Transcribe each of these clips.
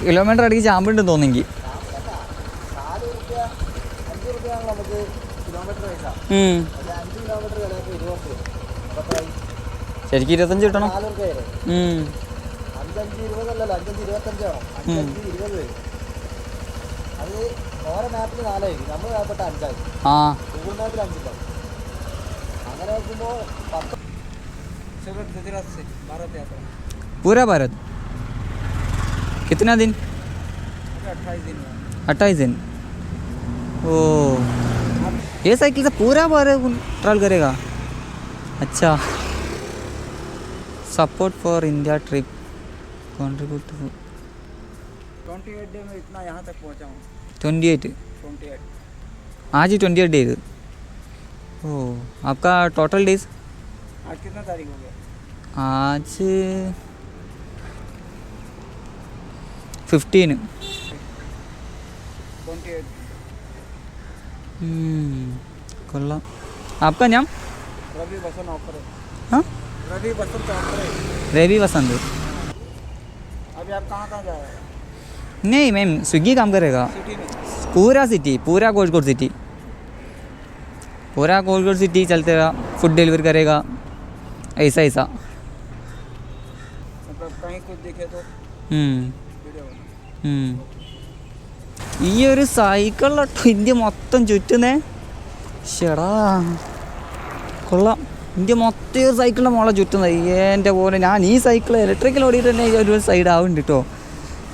Kilometre അടിക്ക് ചാമ്പുണ്ടെന്ന് തോന്നെങ്കിൽ? ശരിക്കും ഇരുപത്തഞ്ച് കിട്ടണം. ആ. ഗൂഗിൾ മാപ്പിൽ कितना दिन? अट्ठाईस दिन। अट्ठाईस दिन ओ। ये साइकिल से पूरा बार ट्रैवल करेगा? अच्छा। Support for India trip. Contribute twenty eight day में इतना यहाँ तक पहुँचा हूँ। Twenty eight? Twenty eight. आज ही ट्वेंटी एट डेज़। ओ आपका टोटल डेज़ आज कितना तारीख हो गया? आज फिफ्टीन hmm, आपका नाम? रवि हाँ? रवि रवि अभी आप कहाँ कहाँ जा रहे हैं? नहीं मैम स्विगी काम करेगा। सिटी में। पूरा सिटी पूरा कोटकोट सिटी पूरा कोटकोट सिटी चलते रहा फ़ूड डिलीवर करेगा। ऐसा ऐसा। मतलब कहीं कुछ दिखे तो? हम्म। ഈ ഒരു സൈക്കിളിലോട്ട് ഇന്ത്യ മൊത്തം ചുറ്റുന്നേ. ഷെടാ കൊള്ളാം. ഇന്ത്യ മൊത്തം ഒരു സൈക്കിളിന്റെ മോളെ ചുറ്റുന്നത് എന്റെ പോലെ ഞാൻ ഈ സൈക്കിൾ ഇലക്ട്രിക്കൽ ഓടിയിട്ട് തന്നെ ഒരു സൈഡ് ആവുന്നുണ്ട് കേട്ടോ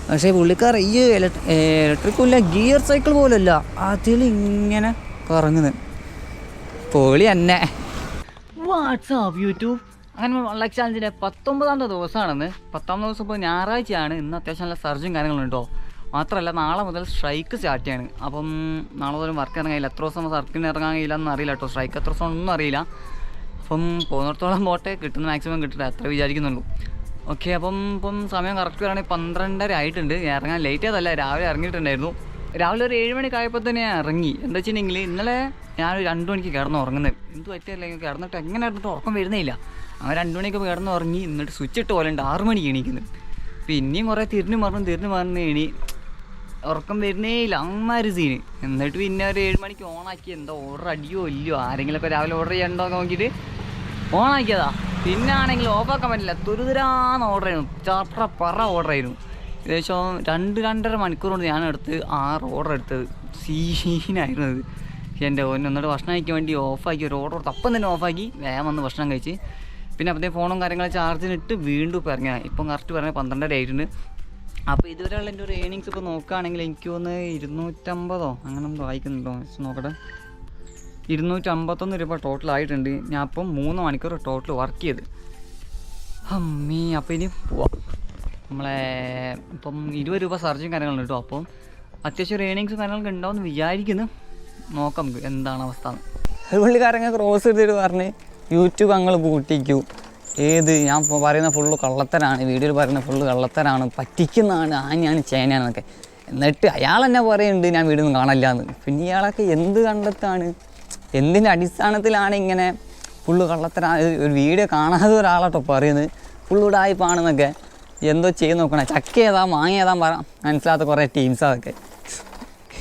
പക്ഷേ പുള്ളിക്കാർ ഈ ഇലക്ട്രിക്കും ഇല്ല ഗിയർ സൈക്കിൾ പോലല്ല. അതിൽ ഇങ്ങനെ കറങ്ങുന്നത് പോളി തന്നെ വാട്സാപ്പ് യൂട്യൂബ് അങ്ങനെ വൺ ചാലഞ്ചിന്റെ പത്തൊമ്പതാമത്തെ ദിവസമാണെന്ന്. പത്താമത്തെ ദിവസം ഇപ്പോൾ ഞായറാഴ്ചയാണ്. ഇന്ന് അത്യാവശ്യം നല്ല സർജും കാര്യങ്ങളും ഉണ്ടോ മാത്രമല്ല നാളെ മുതൽ സ്ട്രൈക്ക് സ്റ്റാർട്ട് ചെയ്യാണ്. അപ്പം നാളെ മുതൽ വർക്ക് ഇറങ്ങാൻ കഴിയില്ല. എത്ര ദിവസം സർക്കിന് ഇറങ്ങാൻ കഴിയില്ല എന്ന് അറിയില്ല കേട്ടോ സ്ട്രൈക്ക് എത്ര ദിവസം ഒന്നും അറിയില്ല. അപ്പം പോകുന്നിടത്തോളം പോട്ടെ. കിട്ടുന്ന മാക്സിമം കിട്ടില്ല. അത്ര വിചാരിക്കുന്നുള്ളൂ. ഓക്കെ അപ്പം ഇപ്പം സമയം കറക്റ്റ് പറയുകയാണെങ്കിൽ പന്ത്രണ്ടര ആയിട്ടുണ്ട്. ഇറങ്ങാൻ ലേറ്റ് ആയതല്ല. രാവിലെ ഇറങ്ങിയിട്ടുണ്ടായിരുന്നു. രാവിലെ ഒരു ഏഴ് മണിക്ക് ആയപ്പോൾ തന്നെ ഞാൻ ഇറങ്ങി. എന്താ വെച്ചിട്ടുണ്ടെങ്കിൽ ഇന്നലെ ഞാൻ രണ്ട് മണിക്ക് കിടന്ന് ഉറങ്ങുന്നത്. എന്ത് പറ്റിയല്ല കിടന്നിട്ട് എങ്ങനെ കിടന്നിട്ട് ഉറക്കം വരുന്നില്ല അങ്ങനെ രണ്ട് മണിക്ക് കിടന്ന് ഉറങ്ങി എന്നിട്ട് സ്വിച്ച് ഇട്ട് പോലെ ആറ് മണിക്ക് എണീക്കുന്നത് പിന്നെയും കുറേ തിരിഞ്ഞു മറന്നു തിരിഞ്ഞു മറന്ന് എണി. ഉറക്കം വരുന്നേ ഇല്ല അമ്മമാര് സീന് എന്നിട്ട് പിന്നെ ഒരു ഏഴ് മണിക്ക് ഓണാക്കി. എന്തോ ഓർഡർ അടിയോ ഇല്ലയോ ആരെങ്കിലുമൊക്കെ രാവിലെ ഓർഡർ ചെയ്യണ്ടോ നോക്കിയിട്ട് ഓണാക്കിയതാ. പിന്നെ ആണെങ്കിൽ ഓഫാക്കാൻ പറ്റില്ല. തുരുതുരാന്ന് ഓർഡർ ചെയ്യുന്നു. ചറ പറ ഓർഡർ ആയിരുന്നു ഏകദേശം രണ്ട് രണ്ടര മണിക്കൂർ കൊണ്ട് ഞാൻ എടുത്ത് ആറ് ഓർഡർ എടുത്തത് സീനായിരുന്നത്. ഓൻ ഒന്നിട്ട് ഭക്ഷണം കഴിക്കാൻ വേണ്ടി ഓഫാക്കി ഒരു ഓർഡർ കൊടുത്ത്. അപ്പം തന്നെ ഓഫാക്കി വേഗം വന്ന് ഭക്ഷണം കഴിച്ച്. പിന്നെ അപ്പോഴത്തെ ഫോണും കാര്യങ്ങളും ചാർജിനിട്ട് വീണ്ടും ഇപ്പോൾ ഇറങ്ങുക ഇപ്പം കറക്റ്റ് പറഞ്ഞാൽ പന്ത്രണ്ടര ആയിട്ടുണ്ട്. അപ്പോൾ ഇതുവരെയുള്ള എന്റെ ഒരു ഏണിങ്സ് ഇപ്പോൾ നോക്കുകയാണെങ്കിൽ എനിക്ക് തോന്നുന്നത് ഇരുന്നൂറ്റമ്പതോ അങ്ങനെ ഒന്നും വായിക്കുന്നുണ്ടോ നോക്കട്ടെ. ഇരുന്നൂറ്റമ്പത്തൊന്ന് രൂപ ടോട്ടൽ ആയിട്ടുണ്ട്. ഞാൻ അപ്പം മൂന്ന് മണിക്കൂർ ടോട്ടൽ വർക്ക് ചെയ്ത്. അമ്മീ അപ്പോൾ ഇനി പോവാം. നമ്മളെ ഇപ്പം ഇരുപത് രൂപ സർജും കാര്യങ്ങളും കേട്ടോ. അപ്പം അത്യാവശ്യം ഒരു ഏണിങ്സും കാര്യങ്ങളൊക്കെ ഉണ്ടാവും വിചാരിക്കുന്നു. നോക്കാം എന്താണ് അവസ്ഥ പുള്ളിക്കാരങ്ങ് ക്രോസ് എടുത്തിട്ട് പറഞ്ഞ് യൂട്യൂബ് അങ്ങൾ പൂട്ടിക്കൂ. ഏത്? ഞാൻ ഇപ്പോൾ പറയുന്ന ഫുള്ള് കള്ളത്തരാണ്. വീഡിയോയിൽ പറയുന്ന ഫുള്ള് കള്ളത്തരാണ്. പറ്റിക്കുന്നതാണ് ആനയാണ് ചേനയാണെന്നൊക്കെ എന്നിട്ട് അയാൾ എന്നെ പറയുന്നുണ്ട് ഞാൻ വീഡിയോ ഒന്നും കാണില്ല എന്ന്. പിന്നെ ഇയാളൊക്കെ എന്ത് കണ്ടെത്താണ്? എന്തിന്റെ അടിസ്ഥാനത്തിലാണ് ഇങ്ങനെ ഫുള്ള് കള്ളത്തരാ ഒരു വീഡിയോ കാണാതെ ഒരാളാട്ടോ പറയുന്നത്. ഫുള്ള് ഉടായ്പാണെന്നൊക്കെ. എന്തോ ചെയ്ത് നോക്കണേ. ചക്ക ഏതാ മാങ്ങ ഏതാ പറ. മനസ്സിലാത്ത കുറേ ടീംസ് അതൊക്കെ.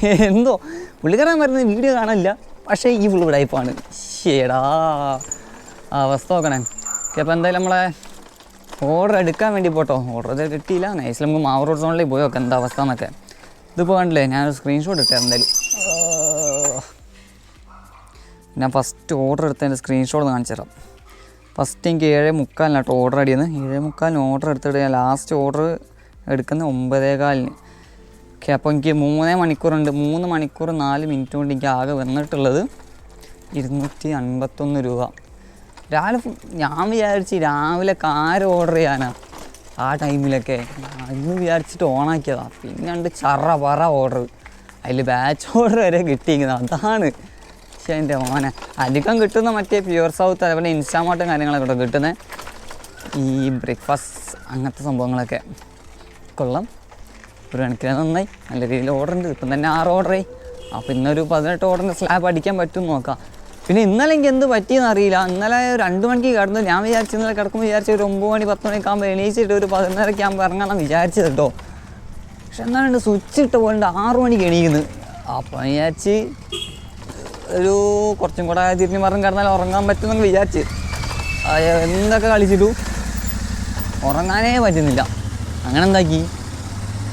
എന്തോ? പുള്ളിക്കാരൻ വരുന്ന വീഡിയോ കാണില്ല പക്ഷേ ഈ ഫുള്ള് ഉടായ്പാണ് ശേടാ അവസ്ഥ നോക്കണേ. അപ്പോൾ എന്തായാലും നമ്മളെ ഓർഡർ എടുക്കാൻ വേണ്ടി പോട്ടോ. ഓർഡർ ഇത് കിട്ടിയില്ല. നൈസിൽ നമുക്ക് മാവ് റോഡ് സോണിലേക്ക് പോയി എന്താ അവസ്ഥ എന്നൊക്കെ. ഇതിപ്പോൾ കണ്ടില്ലേ? ഞാനൊരു സ്ക്രീൻഷോട്ട് ഇട്ടേ എന്തായാലും. ഞാൻ ഫസ്റ്റ് ഓർഡർ എടുത്തതിന്റെ സ്ക്രീൻഷോട്ട് കാണിച്ചു തരാം ഫസ്റ്റ് എനിക്ക് ഏഴ് മുക്കാലിനാട്ടോ ഓർഡർ അടിയെന്ന് ഏഴ് മുക്കാലിന് ഓർഡർ എടുത്തിട്ട് ഞാൻ ലാസ്റ്റ് ഓർഡർ എടുക്കുന്ന ഒമ്പതേകാലിന്. ഓക്കെ അപ്പോൾ എനിക്ക് മൂന്നേ മണിക്കൂറുണ്ട്. മൂന്ന് മണിക്കൂർ നാല് മിനിറ്റ് കൊണ്ട് എനിക്ക് ആകെ വന്നിട്ടുള്ളത് ഇരുന്നൂറ്റി അൻപത്തൊന്ന് രൂപ. രാവിലെ ഞാൻ വിചാരിച്ച് രാവിലെ കാർ ഓർഡർ ചെയ്യാനാ. ആ ടൈമിലൊക്കെ അന്ന് വിചാരിച്ചിട്ട് ഓണാക്കിയതാണ് പിന്നെ ഉണ്ട് ചറ പറ ഓർഡർ അതിൽ ബാച്ച് ഓർഡർ വരെ കിട്ടിയിരിക്കുന്നത്. അതാണ്. പക്ഷേ മോനെ. അധികം കിട്ടുന്ന മറ്റേ പ്യുവർ സൗത്ത് അതേപോലെ ഇൻസ്റ്റാമാർട്ടും കാര്യങ്ങളൊക്കെ കേട്ടോ കിട്ടുന്നത് ഈ ബ്രേക്ക്ഫാസ്റ്റ് അങ്ങനത്തെ സംഭവങ്ങളൊക്കെ. കൊള്ളാം. ഒരു കണക്കിന് നന്നായി. നല്ല രീതിയിൽ ഓർഡർ ഉണ്ട്. ഇപ്പം തന്നെ ആറ് ഓർഡർ ആയി. അപ്പോൾ ഇന്നൊരു പതിനെട്ട് ഓർഡറിന്റെ സ്ലാബ് അടിക്കാൻ പറ്റും നോക്കാം. പിന്നെ ഇന്നലെ എനിക്ക് എന്ത് പറ്റിയെന്ന് അറിയില്ല. ഇന്നലെ രണ്ട് മണിക്ക് കിടന്നു. ഞാൻ വിചാരിച്ചു ഇന്നലെ കിടക്കുമ്പോൾ വിചാരിച്ചു ഒരു ഒമ്പത് മണി പത്ത് മണിയൊക്കെ ആകുമ്പോൾ എണീച്ചിട്ട് ഒരു പതിനൊന്നരയ്ക്ക് ആകുമ്പോൾ ഇറങ്ങണം വിചാരിച്ചത് കേട്ടോ. പക്ഷെ എന്നാണ്ട് സ്വിച്ച് ഇട്ട് പോയിട്ട് ആറു മണിക്ക് എണീക്കുന്നത് അപ്പം വിചാരിച്ച് ഒരു കുറച്ചും കൂടെ തിരിഞ്ഞു മറിഞ്ഞ് കിടന്നാൽ ഉറങ്ങാൻ പറ്റുമെന്ന് വിചാരിച്ച്. എന്തൊക്കെ കളിച്ചിട്ടു ഉറങ്ങാനേ പറ്റുന്നില്ല. അങ്ങനെ എന്താക്കി?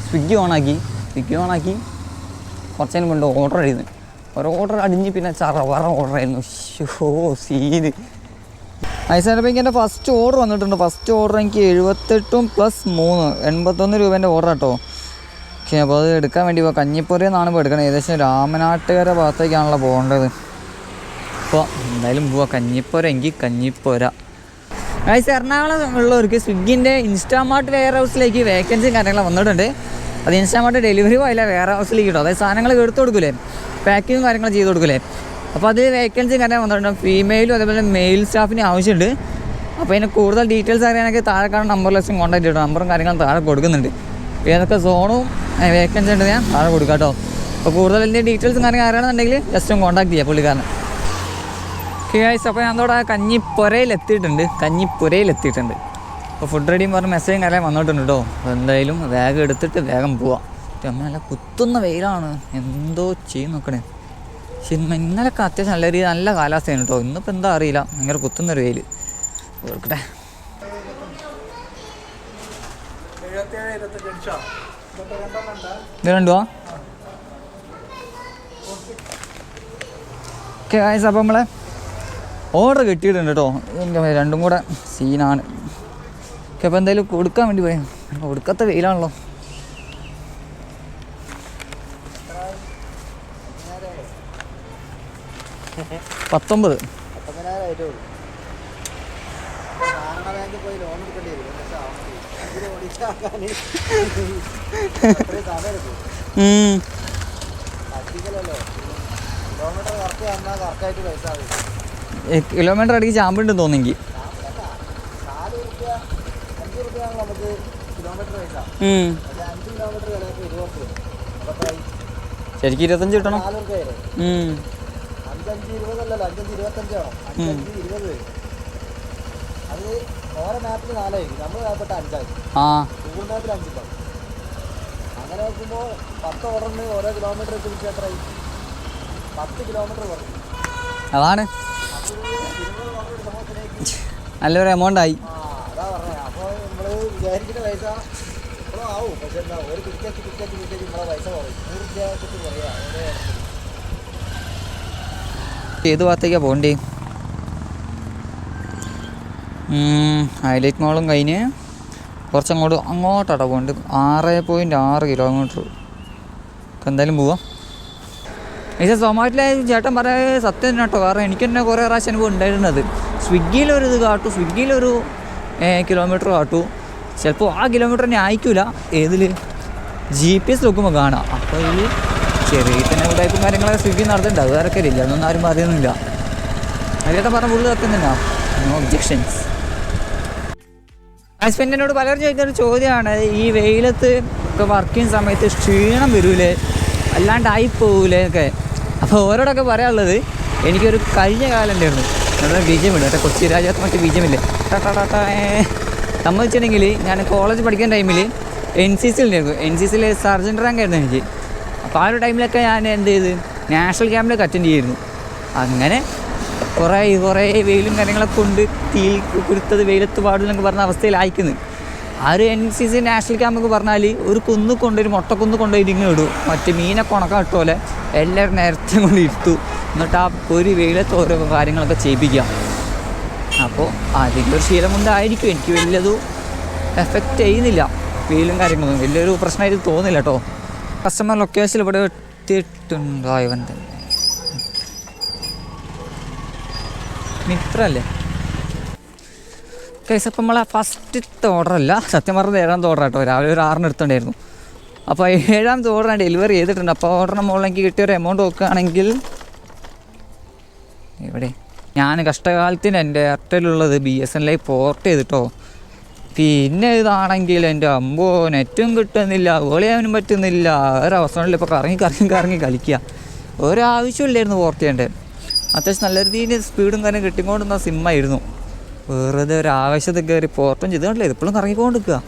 സ്വിഗ്ഗി ഓണാക്കി സ്വിഗ്ഗി ഓണാക്കി കുറച്ച് നേരം കൊണ്ട് ഓർഡർ അടിയുന്നു ഒരു ഓർഡർ അടിഞ്ഞ് പിന്നെ ചറവറ ഓർഡർ ആയിരുന്നു. Show scene. ഐസാനപ്പം എനിക്ക് എന്റെ ഫസ്റ്റ് ഓർഡർ വന്നിട്ടുണ്ട്. ഫസ്റ്റ് ഓർഡർ എനിക്ക് എഴുപത്തെട്ടും പ്ലസ് മൂന്ന് എൺപത്തൊന്ന് രൂപേന്റെ ഓർഡർ കേട്ടോ ഓക്കെ അപ്പോൾ അത് എടുക്കാൻ വേണ്ടി ഇപ്പോൾ കഞ്ഞിപ്പൊറിയിൽ നിന്നാണ് ഇപ്പോൾ എടുക്കണത് ഏകദേശം രാമനാട്ടുകര ഭാഗത്തേക്കാണല്ലോ പോകേണ്ടത്. അപ്പോൾ എന്തായാലും പോവാ. കഞ്ഞിപ്പൊര എങ്കിൽ കഞ്ഞിപ്പൊര. ഗൈസ് എറണാകുളം ഉള്ളവർക്ക് സ്വിഗ്ഗിന്റെ ഇൻസ്റ്റാമാർട്ട് വെയർ ഹൗസിലേക്ക് വേക്കൻസിയും കാര്യങ്ങളും വന്നിട്ടുണ്ട്. അത് ഇൻസ്റ്റാമാർട്ട് ഡെലിവറി പോയില്ല. വെയർ ഹൗസിലേക്ക് കിട്ടും. അതായത് സാധനങ്ങൾ എടുത്തു കൊടുക്കൂലേ? പാക്കിങ്ങും കാര്യങ്ങൾ ചെയ്ത് കൊടുക്കൂലേ? അപ്പോൾ അതിൽ വേക്കൻസിയും കാര്യം വന്നിട്ടുണ്ട്. ഫീമെയിലും അതേപോലെ മെയിൽ സ്റ്റാഫിന് ആവശ്യമുണ്ട്. അപ്പോൾ അതിന് കൂടുതൽ ഡീറ്റെയിൽസ് അറിയാനൊക്കെ താഴെ കാണുന്ന നമ്പറിലേക്കും കോൺടാക്ട് ചെയ്യണം നമ്പറും കാര്യങ്ങളും താഴെ കൊടുക്കുന്നുണ്ട്. ഏതൊക്കെ സോണും വേക്കൻസി ഉണ്ട് ഞാൻ താഴെ കൊടുക്കാം കേട്ടോ അപ്പോൾ കൂടുതൽ വലിയ ഡീറ്റെയിൽസും കാര്യങ്ങൾ അറിയണമെന്നുണ്ടെങ്കിൽ ജസ്റ്റ് ഒന്ന് കോൺടാക്ട് ചെയ്യാം പുള്ളിക്കാരനെ. ഗൈസ് അപ്പോൾ ഞാൻ അതോടെ കഞ്ഞിപ്പുരയിൽ എത്തിയിട്ടുണ്ട്. അപ്പോൾ ഫുഡ് റെഡിയും പറഞ്ഞ് മെസ്സേജും കാര്യം വന്നിട്ടുണ്ട് കേട്ടോ അപ്പോൾ എന്തായാലും വേഗം എടുത്തിട്ട് വേഗം പോവാം. നല്ല കുത്തുന്ന വെയിലാണ്. എന്തോ ചെയ്യും നോക്കണേ. സിനിമ ഇന്നലൊക്കെ അത്യാവശ്യം നല്ല രീതി നല്ല കാലാവസ്ഥയാണ് കേട്ടോ ഇന്നിപ്പോൾ എന്താ അറിയില്ല. ഭയങ്കര കുത്തുന്നൊരു വെയിൽ ഓർക്കട്ടെ ഇത് രണ്ടുവാ? ഓക്കെ ഗൈസ് അപ്പോൾ നമ്മളെ ഓർഡർ കിട്ടിയിട്ടുണ്ട് കേട്ടോ എന്റെ രണ്ടും കൂടെ സീനാണ് ഓക്കെ അപ്പോൾ എന്തായാലും കൊടുക്കാൻ വേണ്ടി പോയി. കൊടുക്കാത്ത വെയിലാണല്ലോ. പത്തൊമ്പത്. ബാങ്കിൽ പോയി ലോൺ എടുക്കേണ്ടി വരും. കിലോമീറ്റർ കറക്റ്റ് വന്നാൽ കറക്റ്റായിട്ട് പൈസ ആവും കിലോമീറ്റർ അടിക്ക് ചാമ്പുണ്ടെന്ന് തോന്നെങ്കിൽ നാല് റുപ്യ അഞ്ച് റുപ്യാണ് നമുക്ക് കിലോമീറ്റർ പൈസ. അഞ്ച് കിലോമീറ്റർ ഇരുപത്. ശരിക്കും ഇരുപത്തഞ്ച് കിട്ടണം. നാല് റുപ്യ. അഞ്ചഞ്ച് ഇരുപതല്ലല്ലോ അഞ്ചഞ്ച് ഇരുപത്തഞ്ചാണോ? അഞ്ചഞ്ച് ഇരുപത് വരും. അത് ഓരോ മാപ്പിൽ നാലായിരിക്കും. നമ്മൾ മാപ്പിട്ട് അഞ്ചായിരിക്കും ആ. ഗൂഗിൾ മാപ്പിൽ അഞ്ചിണ്ടാവും അങ്ങനെ നോക്കുമ്പോൾ പത്ത് ഓർഡറിന് ഓരോ കിലോമീറ്റർ വെച്ച് വിളിച്ചാൽ എത്രയായി? പത്ത് കിലോമീറ്റർ കുറഞ്ഞു. അതാണ്. നല്ലൊരു എമൗണ്ട് ആയി. ആ അതാ പറഞ്ഞത് അപ്പോൾ നമ്മൾ വിചാരിക്കുന്ന പൈസ ഇപ്പോഴും ആവും. പക്ഷെ എന്താ ഒരു നമ്മളെ പൈസ കുറയും. കുറയാ. ഏത് ഭാഗത്തേക്കാണ് പോകണ്ടേ? ഹൈലൈറ്റ് മോളും കഴിഞ്ഞ് കുറച്ചങ്ങോട്ട് അങ്ങോട്ടാട്ടോ പോകണ്ട്. ആറ് പോയിന്റ് ആറ് കിലോമീറ്റർ. എന്തായാലും പോവാം. പക്ഷേ സൊമാറ്റോയിലെ ചേട്ടൻ പറയാൻ സത്യം തന്നെ കേട്ടോ. കാരണം എനിക്ക് തന്നെ കുറേ പ്രാവശ്യം അനുഭവം ഉണ്ടായിരുന്നത്. സ്വിഗ്ഗിയിലൊരു ഇത് കാട്ടു സ്വിഗ്ഗിയിലൊരു കിലോമീറ്റർ കാട്ടു. ചിലപ്പോൾ ആ കിലോമീറ്റർ തന്നെ ആയിക്കൂല. ഏതിൽ ജി പി എസ് നോക്കുമ്പോൾ കാണാം. അപ്പോൾ ഈ ചെറിയ തന്നെ ടൈപ്പും കാര്യങ്ങളൊക്കെ സ്വിഗ്ഗി നടത്തുന്നുണ്ട് അത് വേറെ കാര്യമില്ല. അതൊന്നും ആരും പറയുന്നില്ല അതിലൊക്കെ പറഞ്ഞ പുള്ളി തന്നെ നോ ഒബ്ജെക്ഷൻസ് ഹസ്ബൻഡിനോട് പലരും ചോദിക്കുന്ന ചോദ്യമാണ് ഈ വെയിലത്ത് ഒക്കെ വർക്ക് ചെയ്യുന്ന സമയത്ത് ക്ഷീണം വരൂലേ? അല്ലാണ്ടായി പോകൂലേ ഒക്കെ അപ്പോൾ ഓരോടൊക്കെ പറയാനുള്ളത് എനിക്കൊരു കഴിഞ്ഞ കാലം ഉണ്ടായിരുന്നു നമ്മുടെ ബീജമില്ല? മറ്റേ കൊച്ചി രാജ്യത്ത് മറ്റേ ബീജമില്ലേ? സംഭവിച്ചിട്ടുണ്ടെങ്കിൽ ഞാൻ കോളേജ് പഠിക്കുന്ന ടൈമിൽ എൻ സി സി ഉണ്ടായിരുന്നു. എൻ സി സിയിൽ സർജൻ റാങ്ക് ആയിരുന്നു എനിക്ക്. അപ്പോൾ ആ ഒരു ടൈമിലൊക്കെ ഞാൻ എന്ത് ചെയ്ത്? നാഷണൽ ക്യാമ്പിലൊക്കെ അറ്റൻഡ് ചെയ്യുന്നു അങ്ങനെ കുറേ കുറേ വെയിലും കാര്യങ്ങളൊക്കെ കൊണ്ട് തീ കുരുത്തത് വെയിലത്ത് പാടില്ലെന്നൊക്കെ പറഞ്ഞ അവസ്ഥയിലായിരിക്കുന്നത് ആ ഒരു എൻ സി സി നാഷണൽ ക്യാമ്പൊക്കെ പറഞ്ഞാൽ ഒരു കുന്ന് കൊണ്ടൊരു മുട്ടക്കുന്ന് കൊണ്ടുപോയി ഇരിങ്ങി ഇടും. മറ്റേ മീനൊക്കെ ഉണക്കം പോലെ എല്ലാവരും നേരത്തെ കൊണ്ട് ഇരുത്തു. എന്നിട്ട് ആ ഒരു വെയിലത്ത് ഓരോ കാര്യങ്ങളൊക്കെ ചെയ്യിപ്പിക്കാം അപ്പോൾ അതിന്റെ ഒരു ശീലം കൊണ്ടായിരിക്കും. എനിക്ക് വലിയത് എഫക്റ്റ് ചെയ്യുന്നില്ല. വെയിലും കാര്യങ്ങളൊന്നും വലിയൊരു പ്രശ്നമായിട്ട് തോന്നില്ല കേട്ടോ. കസ്റ്റമർ ലൊക്കേഷനിൽ ഇവിടെ എത്തിയിട്ടുണ്ടോ ഇവൻ തന്നെ? മിത്രല്ലേ? കേസ് അപ്പം നമ്മളെ ഫസ്റ്റത്തെ ഓർഡർ അല്ല സത്യം പറഞ്ഞത് ഏഴാമത്തെ ഓർഡർ കേട്ടോ രാവിലെ ഒരു ആറിന് എടുത്തുണ്ടായിരുന്നു അപ്പോൾ ഏഴാം ഓർഡർ ഡെലിവറി ചെയ്തിട്ടുണ്ട്. അപ്പോൾ ഓർഡറിന് മുകളിൽ എനിക്ക് കിട്ടിയ ഒരു എമൗണ്ട് നോക്കുകയാണെങ്കിൽ എവിടെ? ഞാൻ കഷ്ടകാലത്തിന് എന്റെ എയർടെലുള്ളത് ബി എസ് എൻ പോർട്ട് ചെയ്തിട്ടോ. പിന്നെ ഇതാണെങ്കിൽ എന്റെ അമ്പോ നെറ്റും കിട്ടുന്നില്ല ഗോളിയാവാനും പറ്റുന്നില്ല. ഒരവസരങ്ങളിൽ ഇപ്പോൾ കറങ്ങി കറങ്ങി കറങ്ങി കളിക്കുക. ഒരാവശ്യമില്ലായിരുന്നു പോർട്ട് ചെയ്യേണ്ടത്. അത്യാവശ്യം നല്ല രീതിയിൽ സ്പീഡും കാര്യം കിട്ടിക്കൊണ്ടിരുന്ന സിമ്മായിരുന്നു വെറുതെ ഒരു ആവേശത്തിൽ കയറി പോർട്ടും ചെയ്ത് കണ്ടില്ലേ ഇതിപ്പോഴും കറങ്ങിക്കൊണ്ട് നിൽക്കുക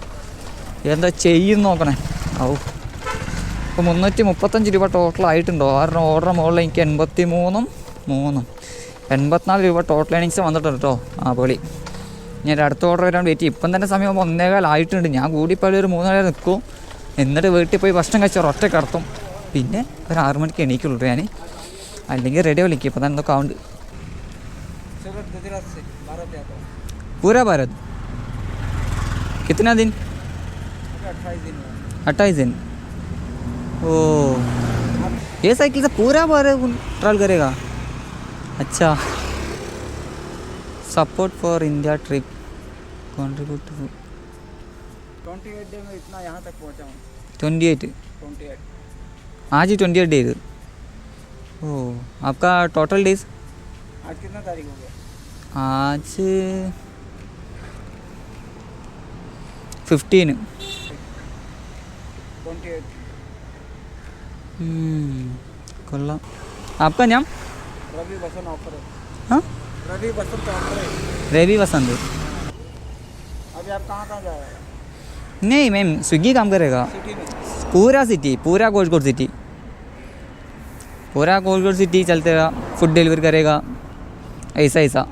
എന്താ ചെയ്യും നോക്കണേ. ഔ. ഇപ്പോൾ മുന്നൂറ്റി മുപ്പത്തഞ്ച് രൂപ ടോട്ടൽ ആയിട്ടുണ്ടോ? കാരണം ഓർഡർ മുകളിൽ എനിക്ക് എൺപത്തി മൂന്നും. മൂന്നും എൺപത്തിനാല് രൂപ ടോട്ടൽ ഏണിങ്സ് വന്നിട്ടുണ്ട് കേട്ടോ ആ പൊളി. ഞാൻ അടുത്ത ഓർഡർ വരാൻ വെയിറ്റ് ചെയ്യും. ഇപ്പം തന്നെ സമയം ഒന്നേകാൽ ആയിട്ടുണ്ട്. ഞാൻ കൂടിപ്പോയി ഒരു മൂന്ന് നേരം നിൽക്കും. എന്നിട്ട് വീട്ടിൽ പോയി ഭക്ഷണം കഴിച്ചാൽ ഒറ്റ കിടത്തും. പിന്നെ ഒരു ആറ് മണിക്ക് എണീക്കുള്ളൂ ഞാൻ അല്ലെങ്കിൽ റെഡി വിളിക്കും ഇപ്പം തന്നെ എന്തൊക്കെ ആവുന്നുണ്ട് सूरत गुजरात से भारत जाता हूँ पूरा भारत कितना दिन अट्ठाईस दिन हुआ अट्ठाईस दिन ओ ये साइकिल से पूरा भारत ट्रैवल करेगा अच्छा support for India trip contribute twenty eight day में इतना यहाँ तक पहुँचा हूँ ट्वेंटी एट ट्वेंटी एट आज ही ट्वेंटी एट डेज ओ आपका टोटल डेज़ आज कितना तारीख हो गया? आज फिफ्टीन हम्म, कोल्ला। आपका नाम? रवि बसंत ऑफ़र है। हाँ? रवि ऑफ़र तो है। रवि अभी आप कहाँ कहाँ जा रहे हैं? नहीं मैम स्विगी काम करेगा। पूरा सिटी पूरा कोझकोट सिटी। पूरा कोलगढ़ सिटी चलते रहा फूड डिलीवर करेगा ऐसा ऐसा।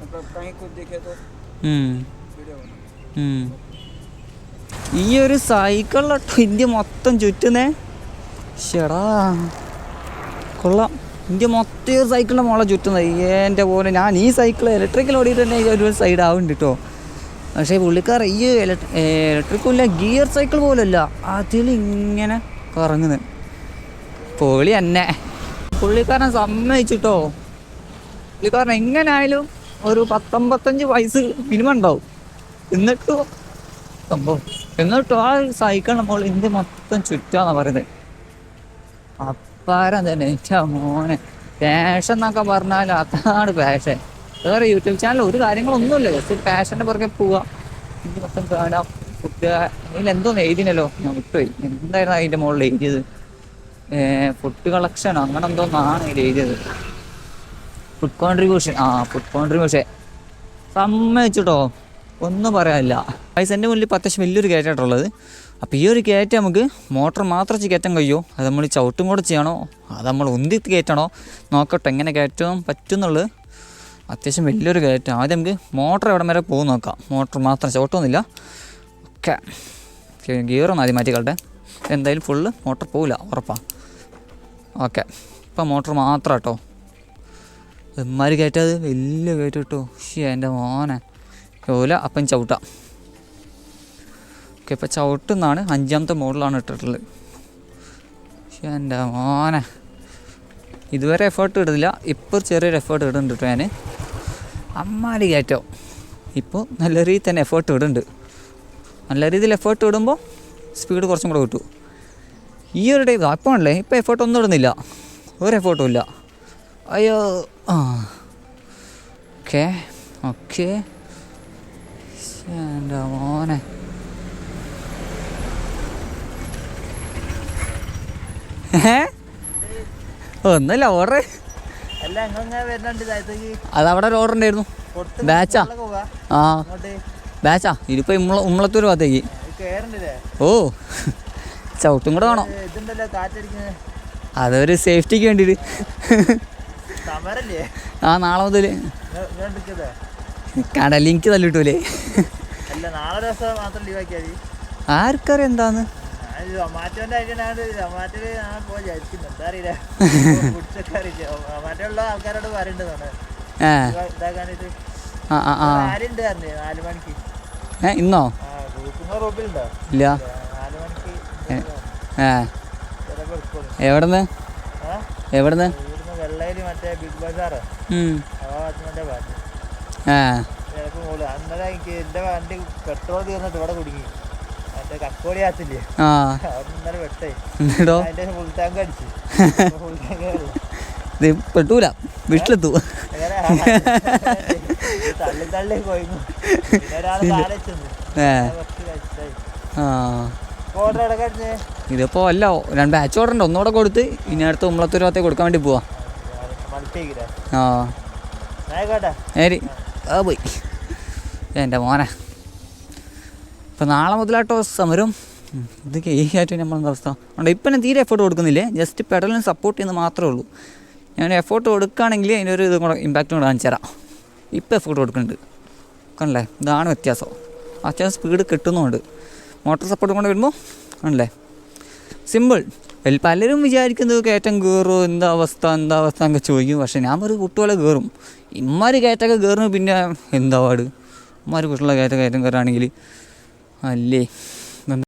मतलब कहीं कुछ दिखे तो ഈ ഒരു സൈക്കിളിലട്ടോ ഇന്ത്യ മൊത്തം ചുറ്റുന്നേ. ഷെടാ കൊള്ളാം. ഇന്ത്യ മൊത്തം ഒരു സൈക്കിളിന്റെ മോളെ ചുറ്റുന്നത് എന്റെ പോലെ ഞാൻ ഈ സൈക്കിൾ ഇലക്ട്രിക്കൽ ഓടിയിട്ട് തന്നെ ഒരു സൈഡ് ആവുന്നുണ്ട് കേട്ടോ പക്ഷേ പുള്ളിക്കാർ ഈ ഇലക്ട്രിക്കും ഇല്ല ഗിയർ സൈക്കിൾ പോലല്ല അതിലിങ്ങനെ കറങ്ങുന്നത് പൊളി തന്നെ പുള്ളിക്കാരൻ സമ്മതിച്ചിട്ടോ? പുള്ളിക്കാരൻ എങ്ങനായാലും ഒരു പത്തൊമ്പത്തഞ്ച് വയസ്സ് മിനിമം ഉണ്ടാവും. എന്നിട്ടോ സംഭവം. എന്നിട്ടോ ആ സൈക്കിൾ നമ്മൾ ഇന്ത്യ മൊത്തം ചുറ്റാന്നാ പറയുന്നത് അപ്പാരം തന്നെ എന്റെ മോനെ. പാഷൻ എന്നൊക്കെ പറഞ്ഞാൽ അതാണ് ഫാഷൻ വേറെ യൂട്യൂബ് ചാനൽ ഒരു കാര്യങ്ങളൊന്നുമില്ല. ജസ്റ്റ് ഫാഷന്റെ പുറകെ പോവാം. ഇന്ത്യ മൊത്തം കാണാം. കുട്ടികൾ എന്തോന്ന് എഴുതിനല്ലോ? ഞാൻ വിട്ടുപോയി. എന്തായിരുന്നു അതിന്റെ മുകളിൽ എഴുതിയത്? ഫുഡ് കളക്ഷൻ അങ്ങനെ എന്തോന്നാണ് ഇതിൽ എഴുതിയത്. ഫുഡ് കോൺട്രിബ്യൂഷൻ ആ ഫുഡ് കോൺട്രിബ്യൂഷൻ സമ്മതിച്ചിട്ടോ? ഒന്നും പറയാനില്ല. പൈസ എന്റെ മുന്നിൽ അത്യാവശ്യം വലിയൊരു കയറ്റായിട്ടുള്ളത് അപ്പോൾ ഈ ഒരു കയറ്റം നമുക്ക് മോട്ടർ മാത്രം വെച്ച് കയറ്റാൻ കഴിയുമോ അത് നമ്മൾ ചവിട്ടും കൂടെ ചെയ്യണോ? അത് നമ്മൾ ഉന്തി കയറ്റണോ? നോക്കട്ടെ എങ്ങനെ കയറ്റാൻ പറ്റുന്നുള്ളത്. അത്യാവശ്യം വലിയൊരു കയറ്റം. ആദ്യം നമുക്ക് മോട്ടർ എവിടെ വരെ പോകും നോക്കാം. മോട്ടർ മാത്രം ചവിട്ടൊന്നുമില്ല. ഓക്കെ. ഗിയറൊന്നും ആദ്യം മാറ്റിക്കളട്ടെ. എന്തായാലും ഫുള്ള് മോട്ടർ പോവില്ല ഉറപ്പാണ് ഓക്കെ ഇപ്പം മോട്ടർ മാത്രം കേട്ടോ ഇമ്മാര് കയറ്റത് വലിയ കയറ്റം കേട്ടോ ഷീ എന്റെ മോനെ. ഓല അപ്പം ചവിട്ടാം. ഓക്കെ ഇപ്പം ചവിട്ടുന്നാണ് അഞ്ചാമത്തെ മോഡലാണ് ഇട്ടിട്ടുള്ളത്. ഷേ എന്റെ മോനെ. ഇതുവരെ എഫേർട്ട് ഇടുന്നില്ല. ഇപ്പോൾ ചെറിയൊരു എഫേർട്ട് ഇടുന്നുണ്ട് കേട്ടോ ഞാൻ അമ്മാരി കയറ്റം ഇപ്പോൾ നല്ല രീതിയിൽ തന്നെ എഫേർട്ട് ഇടുന്നുണ്ട്. നല്ല രീതിയിൽ എഫേർട്ട് ഇടുമ്പോൾ സ്പീഡ് കുറച്ചും കൂടെ കിട്ടും. ഈ ഒരു ടൈപ്പ് അപ്പോൾ ആണല്ലേ ഇപ്പോൾ എഫേർട്ട് ഒന്നും ഇടുന്നില്ല. ഒരു എഫേർട്ടും ഇല്ല. അയ്യോ ആ. ഓക്കെ ഓക്കെ എന്റെ മോനെ. ഒന്നല്ല ഓർഡർ അത് അവിടെ ഒരു ഓർഡർ ഉണ്ടായിരുന്നു. ബാച്ചാ ആ. ബാച്ചാ ഇതിപ്പോ ഉമ്മള ഉമ്മളത്തൂർ ഭാഗത്തേക്ക്. ഓ. ചവിട്ടും കൂടെ വേണം. അതൊരു സേഫ്റ്റിക്ക് വേണ്ടിയിട്ട് സമരല്ലേ ആ നാളെ മുതൽ കടലിൽ എനിക്ക് തല്ലിട്ടൂലേ. ആർക്കറിയാം എന്താന്ന്. ഇന്നോ? ഇല്ല. എടുക്കുള്ളൂ എവിടുന്ന്? എവിടുന്ന്. ആ അന്നേരം എനിക്ക് എന്റെ വണ്ടി പെട്രോൾ തീർന്നിട്ട് ഇവിടെ കുടുങ്ങി. മറ്റേ കക്കോടി ആത്തില്ലേ ആ. അവിടെ ഇന്നലെ വെട്ടേ എന്നിട്ടോ അതിന്റെ ഫുൾ ടാങ്ക് അടിച്ച്. ഫുൾ ടാങ്ക് ഇത് പെട്ടൂല. വീട്ടിലെത്തു. ആ. ഇതിപ്പോൾ അല്ല രണ്ട് ബാച്ച് ഓർഡർ ഉണ്ട്. ഒന്നുകൂടെ കൊടുത്ത് ഇനി അടുത്ത് ഉമ്മളത്തൂർ ഭാഗത്തേക്ക് കൊടുക്കാൻ വേണ്ടി പോവാ. ആ. ആ പോയി. എന്റെ മോനെ. ഇപ്പം നാളെ മുതലാട്ടോ സമരം ഇത് ഇതൊക്കെ ഈ ആയിട്ട് നമ്മളെന്താ അവസ്ഥ? അതുകൊണ്ട് ഇപ്പം ഞാൻ തീരെ എഫേർട്ട് കൊടുക്കുന്നില്ലേ? ജസ്റ്റ് പെഡലിന് സപ്പോർട്ട് ചെയ്യുന്നത് മാത്രമേ ഉള്ളൂ. ഞാൻ എഫേർട്ട് കൊടുക്കുകയാണെങ്കിൽ അതിനൊരു ഇത് കൂടെ ഇമ്പാക്റ്റ് കൂടെ കാണിച്ചു തരാം. ഇപ്പം എഫേർട്ട് കൊടുക്കുന്നുണ്ട്. കണ്ടല്ലേ? ഇതാണ് വ്യത്യാസം. അത്യാവശ്യം സ്പീഡ് കിട്ടുന്നുമുണ്ട് മോട്ടോർ സപ്പോർട്ടും കൊണ്ട് വരുമ്പോൾ ആണല്ലേ? സിമ്പിൾ പലരും വിചാരിക്കുന്നത് കയറ്റം കയറുമോ എന്താ അവസ്ഥ എന്താ അവസ്ഥ എന്നൊക്കെ ചോദിക്കും. പക്ഷേ ഞാൻ ഒരു കുട്ടികളെ കയറും ഇമ്മാര് കയറ്റമൊക്കെ കയറുന്നു പിന്നെ എന്താ പാട്? ഇമ്മാര് കുട്ടികളെ കയറ്റം കയറ്റം കയറുകയാണെങ്കിൽ അല്ലേ?